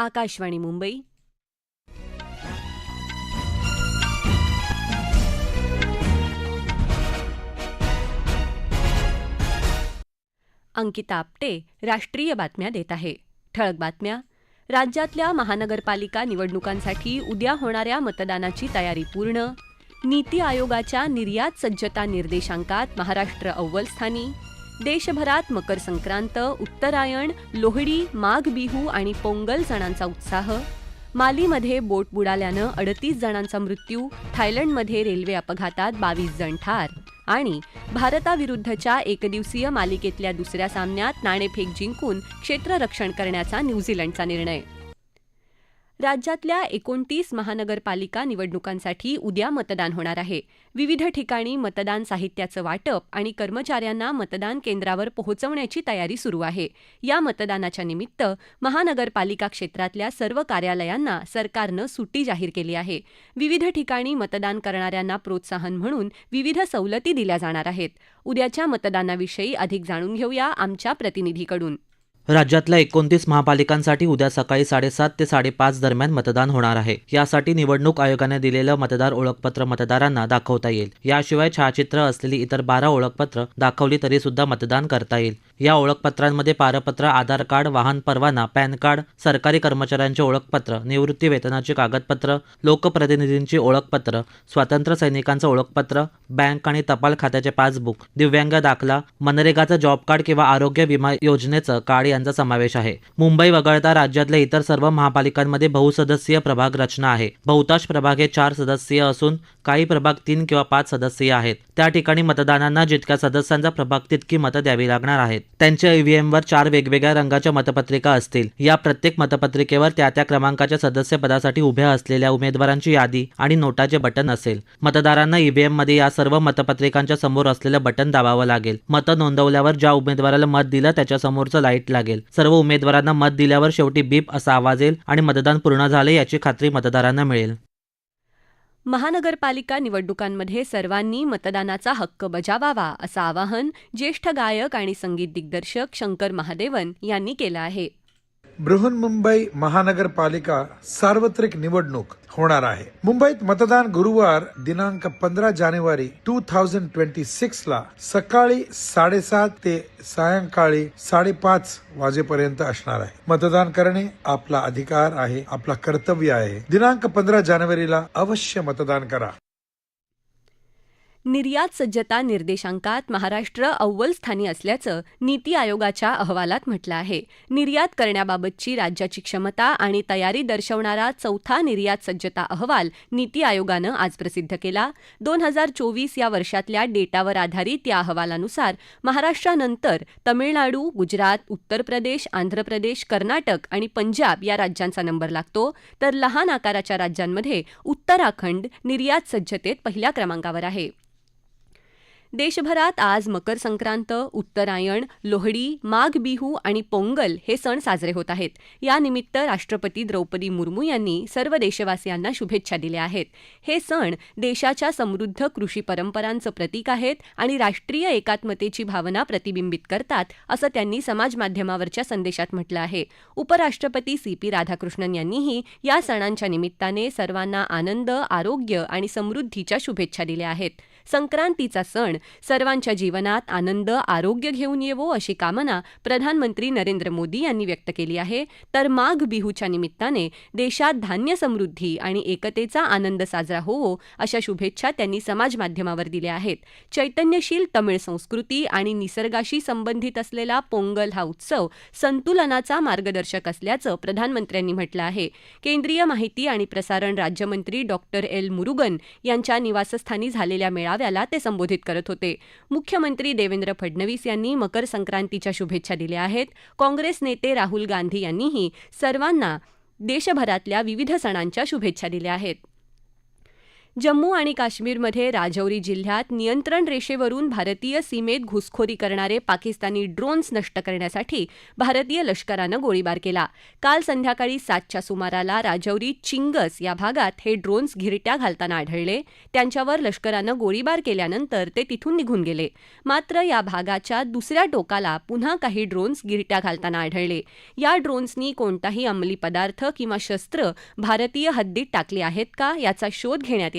आकाशवाणी मुंबई. अंकिता आपटे राष्ट्रीय बातम्या देत आहे. ठळक बातम्या. राज्यातल्या महानगरपालिका निवडणुकांसाठी उद्या होणाऱ्या मतदानाची तयारी पूर्ण. नीती आयोगाच्या निर्यात सज्जता निर्देशांकात महाराष्ट्र अव्वल स्थानी. देशभरात मकर संक्रांत उत्तरायण लोहडी माघ बिहू आणि पोंगल सणांचा उत्साह. मालीमध्ये बोट बुडाल्यानं अडतीस जणांचा मृत्यू थायलंडमध्ये रेल्वे अपघातात बावीस जण ठार. आणि भारताविरुद्धच्या एकदिवसीय मालिकेतल्या दुसऱ्या सामन्यात नाणेफेक जिंकून क्षेत्ररक्षण करण्याचा न्यूझीलंडचा निर्णय. राज्यातल्या एकोणतीस महानगरपालिका निवडणुकांसाठी उद्या मतदान होणार आहे. विविध ठिकाणी मतदान साहित्याचं वाटप आणि कर्मचाऱ्यांना मतदान केंद्रावर पोहोचवण्याची तयारी सुरू आहे. या मतदानाच्या निमित्त महानगरपालिका क्षेत्रातल्या सर्व कार्यालयांना सरकारनं सुट्टी जाहीर केली आहे. विविध ठिकाणी मतदान करणाऱ्यांना प्रोत्साहन म्हणून विविध सवलती दिल्या जाणार आहेत. उद्याच्या मतदानाविषयी अधिक जाणून घेऊया आमच्या प्रतिनिधीकडून. राज्यातल्या एकोणतीस महापालिकांसाठी उद्या सकाळी साडेसात ते साडेपाच दरम्यान मतदान होणार आहे. यासाठी निवडणूक आयोगाने दिलेलं मतदार ओळखपत्र मतदारांना दाखवता येईल. याशिवाय छायाचित्र असलेली इतर बारा ओळखपत्र दाखवली तरी सुद्धा मतदान करता येईल. या ओळखपत्रांमध्ये पारपत्र आधार कार्ड वाहन परवाना पॅन कार्ड सरकारी कर्मचाऱ्यांचे ओळखपत्र निवृत्ती वेतनाची कागदपत्र लोकप्रतिनिधींची ओळखपत्र स्वातंत्र्य सैनिकांचं ओळखपत्र बँक आणि टपाल खात्याचे पासबुक दिव्यांग दाखला मनरेगाचं जॉब कार्ड किंवा आरोग्य विमा योजनेचं कार्ड यांचा समावेश आहे. मुंबई वगळता राज्यातल्या इतर सर्व महापालिकांमध्ये बहुसदस्यीय प्रभाग रचना आहे. बहुतांश प्रभाग हे चार सदस्यीय असून काही प्रभाग तीन किंवा पाच सदस्यीय आहेत. त्या ठिकाणी मतदानांना जितक्या सदस्यांचा प्रभाग तितकी मतं द्यावी लागणार आहेत. त्यांच्या ईव्हीएम वर चार वेगवेगळ्या रंगाच्या मतपत्रिका असतील. या प्रत्येक मतपत्रिकेवर त्या त्या क्रमांकाच्या सदस्य पदासाठी उभ्या असलेल्या उमेदवारांची यादी आणि नोटाचे बटन असेल. मतदारांना ईव्हीएममध्ये या सर्व मतपत्रिकांच्या समोर असलेलं बटन दाबावं लागेल. मतं नोंदवल्यावर ज्या उमेदवाराला मत दिलं त्याच्या समोरचं लाइट लागेल सर्व उमेदवारांना मत दिल्यावर शेवटी बीप असा आवाज येईल आणि मतदान पूर्ण झाले याची खात्री मतदारांना मिळेल. महानगरपालिका निवडणुकांमध्ये सर्वांनी मतदानाचा हक्क बजावावा असं आवाहन ज्येष्ठ गायक आणि संगीत दिग्दर्शक शंकर महादेवन यांनी केलं आहे. बृहन्मुंबई महानगरपालिका सार्वत्रिक निवडणूक होणार आहे. मुंबईत मतदान गुरुवार दिनांक पंधरा जानेवारी टू थाउजंड ट्वेंटी सिक्स ला सकाळी साडेसात ते सायंकाळी साडेपाच वाजेपर्यंत असणार आहे. मतदान करणे आपला अधिकार आहे आपला कर्तव्य आहे. दिनांक पंधरा जानेवारीला अवश्य मतदान करा. निर्यात सज्जता निर्देशांकात महाराष्ट्र अव्वल स्थानी असल्याचं नीती आयोगाच्या अहवालात म्हटलं आहे. निर्यात करण्याबाबतची राज्याची क्षमता आणि तयारी दर्शवणारा चौथा निर्यात सज्जता अहवाल नीती आयोगानं आज प्रसिद्ध केला. दोन हजार चोवीस या वर्षातल्या डेटावर आधारित या अहवालानुसार महाराष्ट्रानंतर तमिळनाडू गुजरात उत्तर प्रदेश आंध्र प्रदेश कर्नाटक आणि पंजाब या राज्यांचा नंबर लागतो. तर लहान आकाराच्या राज्यांमध्ये उत्तराखंड निर्यात सज्जतेत पहिल्या क्रमांकावर आहे. देशभरात आज मकर संक्रांत उत्तरायण लोहडी माघ बिहू आणि पोंगल हे सण साजरे होत आहेत. यानिमित्त राष्ट्रपती द्रौपदी मुर्मू यांनी सर्व देशवासियांना शुभेच्छा दिल्या आहेत. हे सण देशाच्या समृद्ध कृषी परंपरांचं प्रतीक आहेत आणि राष्ट्रीय एकात्मतेची भावना प्रतिबिंबित करतात असं त्यांनी समाजमाध्यमावरच्या संदेशात म्हटलं आहे. उपराष्ट्रपती सी पी राधाकृष्णन यांनीही या सणांच्या निमित्ताने सर्वांना आनंद आरोग्य आणि समृद्धीच्या शुभेच्छा दिल्या आहेत. संक्रांतीचा सण सर्वांच्या जीवनात आनंद आरोग्य घेऊन येवो अशी कामना प्रधानमंत्री नरेंद्र मोदी यांनी व्यक्त केली आहे. तर माघ बिहूच्या निमित्ताने देशात धान्य समृद्धी आणि एकतेचा आनंद साजरा होवो अशा शुभेच्छा त्यांनी समाजमाध्यमावर दिल्या आहेत. चैतन्यशील तमिळ संस्कृती आणि निसर्गाशी संबंधित असलेला पोंगल हा उत्सव संतुलनाचा मार्गदर्शक असल्याचं प्रधानमंत्र्यांनी म्हटलं आहे. केंद्रीय माहिती आणि प्रसारण राज्यमंत्री डॉक्टर एल मुरुगन यांच्या निवासस्थानी झालेल्या मेळाव्याला ते संबोधित करत होते. मुख्यमंत्री देवेंद्र फडणवीस यांनी मकर संक्रांतीच्या शुभेच्छा दिल्या आहेत. काँग्रेस नेते राहुल गांधी यांनीही सर्वांना देशभरातल्या विविध सणांच्या शुभेच्छा दिल्या आहेत. जम्मू आणि काश्मीरमध्ये राजौरी जिल्ह्यात नियंत्रण रेषेवरून भारतीय सीमेत घुसखोरी करणारे पाकिस्तानी ड्रोन्स नष्ट करण्यासाठी भारतीय लष्करानं गोळीबार केला. काल संध्याकाळी सातच्या सुमाराला राजौरी चिंगस या भागात हे ड्रोन्स घिरट्या घालताना आढळले. त्यांच्यावर लष्करानं गोळीबार केल्यानंतर ते तिथून निघून गेले. मात्र या भागाच्या दुसऱ्या टोकाला पुन्हा काही ड्रोन्स गिरट्या घालताना आढळले. या ड्रोन्सनी कोणताही अंमली पदार्थ किंवा शस्त्र भारतीय हद्दीत टाकली आहेत का याचा शोध घेण्यात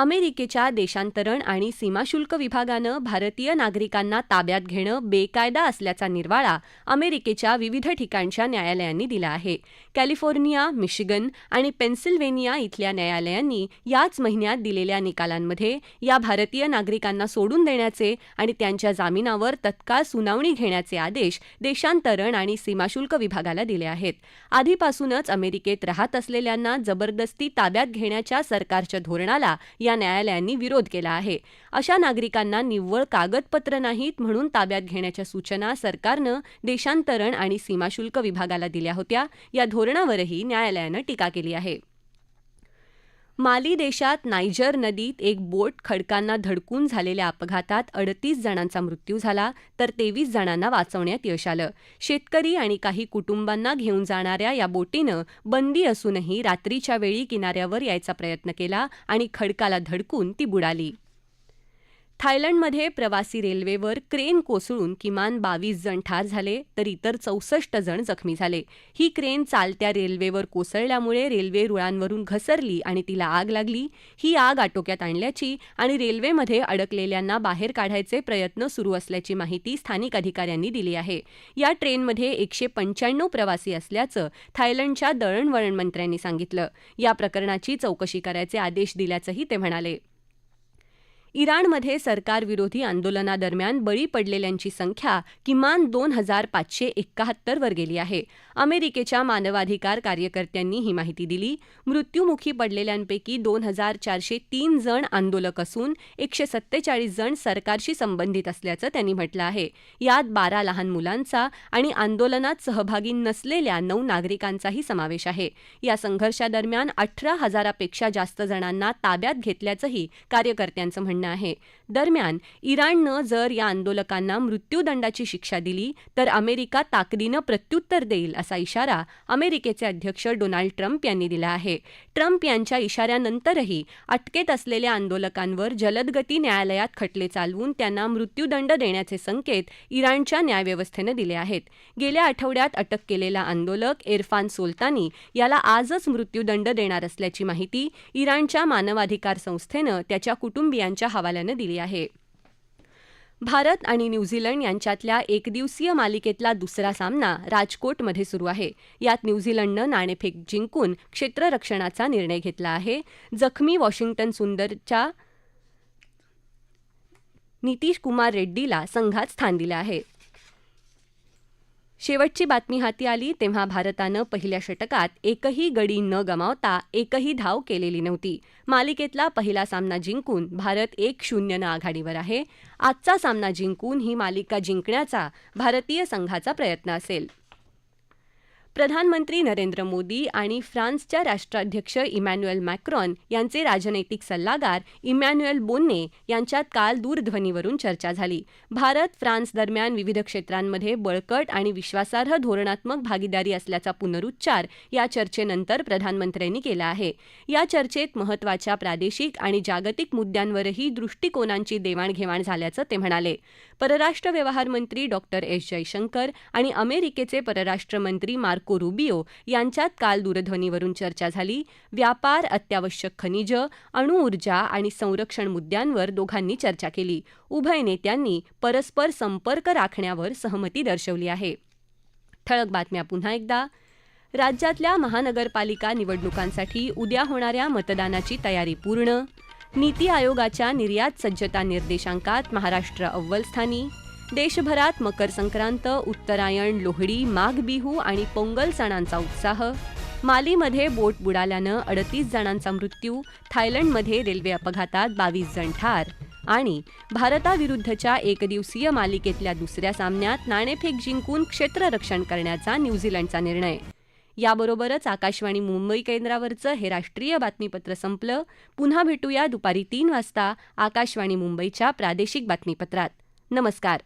अमेरिकेच्या देशांतरण आणि सीमाशुल्क विभागानं भारतीय नागरिकांना ताब्यात घेणं बेकायदा असल्याचा निर्वाळा अमेरिकेच्या विविध ठिकाणच्या न्यायालयांनी दिला आहे. कॅलिफोर्निया मिशिगन आणि पेन्सिल्व्हेनिया इथल्या न्यायालयांनी याच महिन्यात दिलेल्या निकालांमध्ये या भारतीय नागरिकांना सोडून देण्याचे आणि त्यांच्या जामिनावर तत्काळ सुनावणी घेण्याचे आदेश देशांतरण आणि सीमाशुल्क विभागाला दिले आहेत. आधीपासूनच अमेरिकेत राहत असलेल्यांना जबरदस्ती ताब्यात घेण्याच्या सरकारच्या धोरणाला या न्यायालयांनी विरोध केला आहे. अशा नागरिकांना निव्वळ कागदपत्र नाहीत म्हणून ताब्यात घेण्याच्या सूचना सरकारनं देशांतरण आणि सीमाशुल्क विभागाला दिल्या होत्या. या धोरणावरही न्यायालयानं टीका केली आहे. माली देशात नायजर नदीत एक बोट खडकांना धडकून झालेल्या अपघातात अडतीस जणांचा मृत्यू झाला तर तेवीस जणांना वाचवण्यात यश आलं. शेतकरी आणि काही कुटुंबांना घेऊन जाणाऱ्या या बोटीनं बंदी असूनही रात्रीच्या वेळी किनाऱ्यावर यायचा प्रयत्न केला आणि खडकाला धडकून ती बुडाली. थायलंडमध्ये प्रवासी रेल्वेवर क्रेन कोसळून किमान बावीस जण ठार झाले तर इतर चौसष्ट जण जखमी झाले. ही क्रेन चालत्या रेल्वेवर कोसळल्यामुळे रेल्वे रुळांवरून घसरली आणि तिला आग लागली. ही आग आटोक्यात आणल्याची आणि रेल्वेमध्ये अडकलेल्यांना बाहेर काढायचे प्रयत्न सुरू असल्याची माहिती स्थानिक अधिकाऱ्यांनी दिली आहे. या ट्रेनमध्ये एकशे पंच्याण्णव प्रवासी असल्याचं थायलंडच्या दळणवळण मंत्र्यांनी सांगितलं. या प्रकरणाची चौकशी करायचे आदेश दिल्याचंही ते म्हणाले. इराणमध्ये सरकारविरोधी आंदोलनादरम्यान बळी पडलेल्यांची संख्या किमान दोन हजार पाचशे एक्काहत्तरवर गेली आहे. अमेरिकेच्या मानवाधिकार कार्यकर्त्यांनी ही माहिती दिली. मृत्युमुखी पडलेल्यांपैकी दोन हजार चारशे तीन जण आंदोलक असून एकशे सत्तेचाळीस जण सरकारशी संबंधित असल्याचं त्यांनी म्हटलं आहे. यात बारा लहान मुलांचा आणि आंदोलनात सहभागी नसलेल्या नऊ नागरिकांचाही समावेश आहे. या संघर्षादरम्यान अठरा हजारापेक्षा जास्त जणांना ताब्यात घेतल्याचंही कार्यकर्त्यांचं म्हणणं म्हणणं आहे दरम्यान इराणनं जर या आंदोलकांना मृत्यूदंडाची शिक्षा दिली तर अमेरिका ताकदीनं प्रत्युत्तर देईल असा इशारा अमेरिकेचे अध्यक्ष डोनाल्ड ट्रम्प यांनी दिला आहे. ट्रम्प यांच्या इशाऱ्यानंतरही अटकेत असलेल्या आंदोलकांवर जलदगती न्यायालयात खटले चालवून त्यांना मृत्यूदंड देण्याचे संकेत इराणच्या न्यायव्यवस्थेनं दिले आहेत. गेल्या आठवड्यात अटक केलेला आंदोलक इरफान सोल्तानी याला आजच मृत्यूदंड देणार असल्याची माहिती इराणच्या मानवाधिकार संस्थेनं त्याच्या कुटुंबियांच्या हवाल्यानं दिली आहे. भारत आणि न्यूझीलंड यांच्यातल्या एकदिवसीय मालिकेतला दुसरा सामना राजकोटमध्ये सुरू आहे. यात न्यूझीलंडनं नाणेफेक जिंकून क्षेत्ररक्षणाचा निर्णय घेतला आहे. जखमी वॉशिंग्टन सुंदरच्या नितीश कुमार रेड्डीला संघात स्थान दिलं आहे. शेवटची बातमी हाती आली तेव्हा भारतानं पहिल्या षटकात एकही गडी न गमावता एकही धाव केलेली नव्हती. मालिकेतला पहिला सामना जिंकून भारत एक शून्यनं आघाडीवर आहे. आजचा सामना जिंकून ही मालिका जिंकण्याचा भारतीय संघाचा प्रयत्न असेल. प्रधानमंत्री नरेंद्र मोदी आणि फ्रान्सच्या राष्ट्राध्यक्ष इमॅन्युएल मॅक्रॉन यांचे राजनैतिक सल्लागार इमॅन्युएल बोन्ने यांच्यात काल दूरध्वनीवरून चर्चा झाली. भारत फ्रान्स दरम्यान विविध क्षेत्रांमध्ये बळकट आणि विश्वासार्ह धोरणात्मक भागीदारी असल्याचा पुनरुच्चार या चर्चेनंतर प्रधानमंत्र्यांनी केला आहे. या चर्चेत महत्त्वाच्या प्रादेशिक आणि जागतिक मुद्द्यांवरही दृष्टिकोनांची देवाणघेवाण झाल्याचं ते म्हणाले. परराष्ट्र व्यवहार मंत्री डॉक्टर एस जयशंकर आणि अमेरिकेचे परराष्ट्र मंत्री मार्क रुबियो यांच्यात काल दूरध्वनीवरून चर्चा झाली. व्यापार अत्यावश्यक खनिजं अणुऊर्जा आणि संरक्षण मुद्द्यांवर दोघांनी चर्चा केली. उभय नेत्यांनी परस्पर संपर्क राखण्यावर सहमती दर्शवली आहे. ठळक बातम्या पुन्हा एकदा. राज्यातल्या महानगरपालिका निवडणुकांसाठी उद्या होणाऱ्या मतदानाची तयारी पूर्ण. नीती आयोगाच्या निर्यात सज्जता निर्देशांकात महाराष्ट्र अव्वल स्थानी देशभरात मकर संक्रांत उत्तरायण लोहडी माघ बिहू आणि पोंगल सणांचा उत्साह. मालीमध्ये बोट बुडाल्यानं अडतीस जणांचा मृत्यू थायलंडमध्ये रेल्वे अपघातात बावीस जण ठार आणि भारताविरुद्धच्या एकदिवसीय मालिकेतल्या दुसऱ्या सामन्यात नाणेफेक जिंकून क्षेत्ररक्षण करण्याचा न्यूझीलंडचा निर्णय. याबरोबरच आकाशवाणी मुंबई केंद्रावरचं हे राष्ट्रीय बातमीपत्र संपलं. पुन्हा भेटूया दुपारी तीन वाजता आकाशवाणी मुंबईच्या प्रादेशिक बातमीपत्रात. नमस्कार.